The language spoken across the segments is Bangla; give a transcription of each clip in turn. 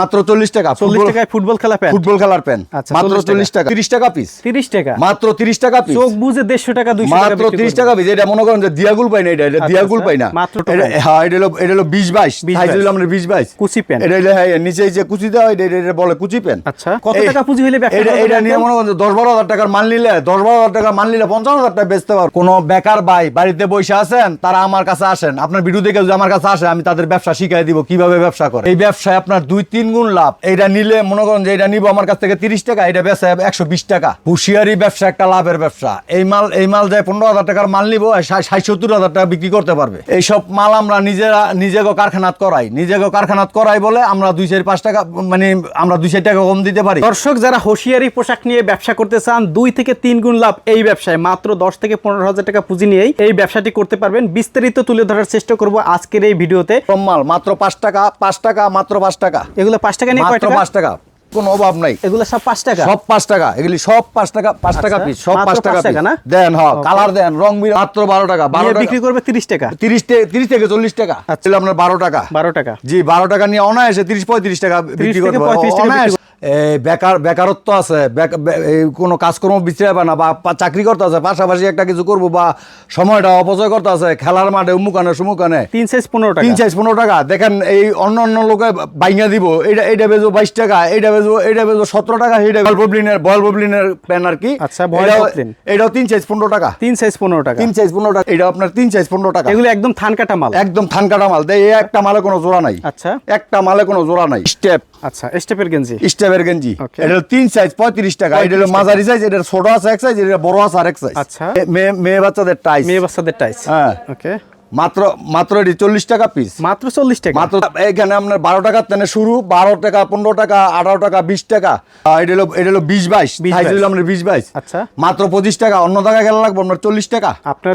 মাত্র চল্লিশ টাকা চল্লিশ টাকায় ফুটবল খেলা প্যান্ট? ফুটবল খেলার প্যান্ট আচ্ছা, মাত্র চল্লিশ টাকা। তিরিশ টাকা পিস তিরিশ টাকা। মাত্র তিরিশ টাকা পিস চোখ বুঝে দেড়শো টাকা দুইশো মাত্র তিরিশ টাকা পিস এটা মনে করেন যে দিয়াগুল পাই না এটা এটা আচ্ছা, দিয়াগুল আচ্ছা, পাই না। মাত্র হ্যাঁ এটা হলো এটা হলো বিশ বাইশ। সাইজ হলো বিশ বাইশ। কুচি প্যান্ট। এটা হলো হ্যাঁ নিচে যে কুচি দেওয়া হয়, এটা বলে কুচি প্যান্ট। আচ্ছা। কত টাকা পুঁজি হলে এটা এটা নিয়ে মনে করেন যে দশ বারো হাজার টাকার মাল নিলে দশ বারো হাজার টাকা মাল নিলে পঞ্চাশ হাজার টাকা বেচতে পারব। কোনো বেকার ভাই বাড়িতে বসে আছেন তারা আমার কাছে আসেন। আপনার ভিডিও দেখে যদি আমার কাছে আসে আমি তাদের ব্যবসা শিখাই দিব কীভাবে ব্যবসা করে। এই ব্যবসায় আপনার দুই তিন গুণ লাভ। এটা নিলে মনে করেন যে এটা নিব আমার কাছ থেকে তিরিশ টাকা এটা বেচা একশো বিশ টাকা। হুশিয়ারি ব্যবসা একটা লাভের ব্যবসা। এই মাল এই মাল যায় পনেরো হাজার টাকার মাল নিব ষাট সত্তর হাজার টাকা বিক্রি করতে পারবে। এইসব মাল আমরা নিজেরা নিজেকে কারখানাত করাই। নিজেকে কারখানাত করাই বলে আমরা দুই চার পাঁচ টাকা মানে আমরা দুই চার টাকা কম দিতে পারি। দর্শক যারা হোশিয়ারি পোশাক নিয়ে ব্যবসা করতে চান দুই থেকে তিন গুণ লাভ এই ব্যবসায়। মাত্র দশ থেকে পনেরো হাজার টাকা পুঁজি নিয়েই এই ব্যবসাটি করতে পারবেন। বিস্তারিত তুলে ধরার চেষ্টা করব আজকের এই ভিডিওতে। কম মাল মাত্র পাঁচ টাকা পাঁচ টাকা মাত্র পাঁচ টাকা। এগুলো পাঁচ টাকা নিয়ে কয় টাকা? পাঁচ টাকা। কোনো অভাব নাই। এগুলো সব পাঁচ টাকা? সব পাঁচ টাকা। এগুলি সব পাঁচ টাকা পাঁচ টাকা আচ্ছা, পিস সব মাত্র পাঁচ টাকা পিস না? দেন হ কালার দেন রং বিরং মাত্র বারো টাকা বারো বিক্রি করবে তিরিশ টাকা? তিরিশ থেকে তিরিশ থেকে চল্লিশ টাকা। আচ্ছা। ছিল আপনার বারো টাকা। বারো টাকা। জি বারো টাকা নিয়ে অনায়াসে তিরিশ পঁয়ত্রিশ টাকা বিক্রি করবে 35 টাকা অনায়াসে। বিক্রি বেকারত্ব আছে কোনো কাজকর্ম বিচরে না বা চাকরি করতে আছে পাশাপাশি একটা কিছু করব বা সময়টা অপচয় করতে আছে খেলার মাঠে উমুকানে সুমুকানে তিন সাইজ পনেরো টাকা। তিন চাইজ পনেরো টাকা। দেখেন এই অন্য অন্য লোকে বাইঙ্গা দিব এটা এটা বেজো বাইশ টাকা এটা বেজো এটা বেজো সতেরো টাকা এটা বল ববলিনের বল ববলিনের প্যান আর কি। আচ্ছা, এটাও- তিন চাইজ পনেরো টাকা। তিন সাইজ পনেরো টাকা। তিন চাইজ পনেরো টাকা এটা আপনার তিন চাইজ পনেরো টাকা। এগুলো একদম থান কাটা মাল। একদম থান কাটা মাল দেয় একটা মালে কোনো জোড়া নাই। আচ্ছা। একটা মালে কোনো জোড়া নাই। স্টেপ। আচ্ছা স্টেপের গেঞ্জি? স্টেপের গেঞ্জি। এটা হলো তিন সাইজ পঁয়ত্রিশ টাকা। এটা হলো মাঝারি সাইজ এটা ছোট আছে এক সাইজ এটা বড় আছে আর এক সাইজ আচ্ছা। মেয়ে মেয়ে বাচ্চাদের টাইস মেয়ে বাচ্চাদের টাইস হ্যাঁ। ওকে মাত্র মাত্র এটি চল্লিশ টাকা পিস মাত্র চল্লিশ টাকা। মাত্র এখানে আপনার বারো টাকার তেনে শুরু বারো টাকা পনেরো টাকা আঠারো টাকা বিশ টাকা। এটা হলো এটা হলো বিশ বাইশ। 20 বাইশ। হলো আপনার বিশ বাইশ। আচ্ছা। মাত্র পঁচিশ টাকা অন্য জায়গায় গেলে লাগবে আপনার চল্লিশ টাকা।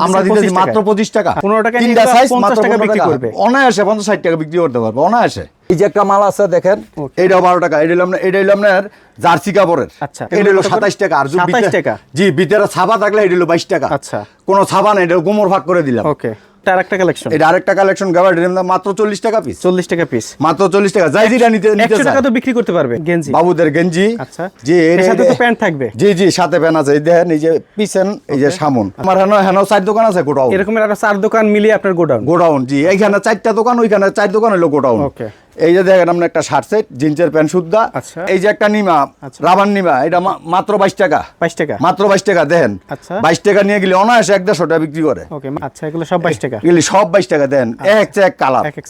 আমরা দিতেছি মাত্র পঁচিশ টাকা। 15 টাকা তিনটা সাইজ মাত্র টাকা বিক্রি করবে। অনায়াসে পঞ্চাশ ষাট টাকা বিক্রি করতে পারবে অনায়াসে। এই যে একটা মাল আছে দেখেন. এইটাও বারো টাকা এটা হলো আপনার এটা হলো আপনার জার্সি কাপড়ের। আচ্ছা, এটা হলো সাতাইশ টাকা আর যদি 27 ভিতরে- টাকা? জি ভিতরে ছাপা থাকলে এটা হলো বাইশ টাকা। আচ্ছা। কোনো ছাপা নেই এটা গোমর ভাগ করে দিলাম। ওকে। আরেকটা কালেকশন এটা আরেকটা কালেকশন গাবার মাত্র চল্লিশ টাকা পিস চল্লিশ টাকা পিস মাত্র চল্লিশ টাকা। যাই যেটা নিতে নিতে একশো চায়। টাকা তো বিক্রি করতে পারবে গেঞ্জি। বাবুদের গেঞ্জি। আচ্ছা। জি এর সাথে তো প্যান্ট থাকবে। জি জি সাথে প্যান আছে। এই দেখেন এই যে পিছেন এই যে সামন। আমার হেন হেন চার দোকান আছে গোডাউন। এরকমের আরও চার দোকান মিলিয়ে আপনার গোডাউন? গোডাউন জি। এইখানে চারটা দোকান ওইখানে চার দোকান হলো গোডাউন। Okay. এই যে দেখেন আপনার একটা শার্ট সেট জিন্সের প্যান্ট সুদ্ধা। আচ্ছা। এই যে একটা নিমা আচ্ছা। রাবার নিমা এটা মাত্র বাইশ টাকা। বাইশ টাকা। মাত্র বাইশ টাকা দেখেন। আচ্ছা। বাইশ টাকা নিয়ে গেলে অনায়াসে এক দেড়শো টাকা বিক্রি করে। আচ্ছা এগুলো সব বাইশ টাকা। এগুলি সব বাইশ টাকা দেন এক কালার। এক এক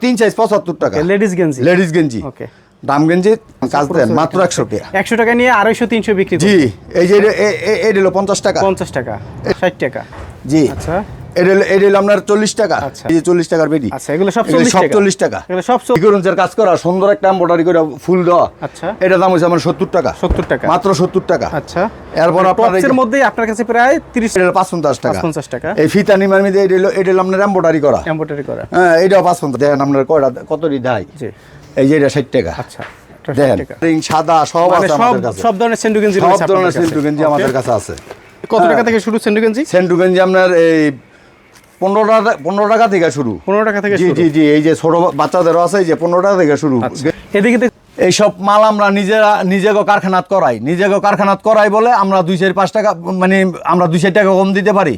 তিন সাইজ পঁচাত্তর টাকা। লেডিস গেঞ্জি। লেডিস গেঞ্জি। ওকে। দাম গেঞ্জি কাজ দেন মাত্র একশো টাকা। একশো টাকা নিয়ে আড়াইশো তিনশো বিক্রি জি এই যে এটা- এ- এ- এটা হলো পঞ্চাশ টাকা। পঞ্চাশ টাকা ষাট টাকা। জি। আচ্ছা। এটা আপনার চল্লিশ টাকা। আচ্ছা। এই যে চল্লিশ টাকার আচ্ছা এগুলো সব চল্লিশ সব টাকা। চল্লিশ টাকা। সব চল- কাজ করা সুন্দর একটা এম্বয়ডারি করে ফুল দেওয়া। আচ্ছা। এটা দাম হচ্ছে আমার সত্তর টাকা। সত্তর টাকা। মাত্র সত্তর টাকা। আচ্ছা। এরপর আপনার এই টপসের আপনার কাছে প্রায় তিরিশ এটা পাঁচ পঞ্চাশ টাকা। পঞ্চাশ টাকা। এই ফিতা নিমার মধ্যে এটা এটা আপনার এম্বয়ডারি করা। এম্বোটারি করা। হ্যাঁ এটাও পাঁচ পঞ্চাশ দেখেন আপনার কয়টা কত দেয় এই যে এটা ষাট টাকা। আচ্ছা দেখেন সাদা সব মানে আছে আমাদের কাছে। সব ধরনের সেন্ডু গেঞ্জি সব ধরনের আমাদের কাছে আছে। কত টাকা থেকে শুরু সেন্ডু গেঞ্জি? সেন্টু গেঞ্জি আপনার এই পনেরো টাকা পনেরো টাকা থেকে শুরু। পনেরো টাকা থেকে জি শুরু? জি জি এই যে ছোট বাচ্চাদেরও আছে এই যে পনেরো টাকা থেকে শুরু। আচ্ছা। এদিকে এই এইসব মাল আমরা নিজেরা নিজেকে কারখানাত করাই। নিজেকে কারখানাত করাই বলে আমরা দুই চার পাঁচ টাকা মানে আমরা দুই চার টাকা কম দিতে পারি।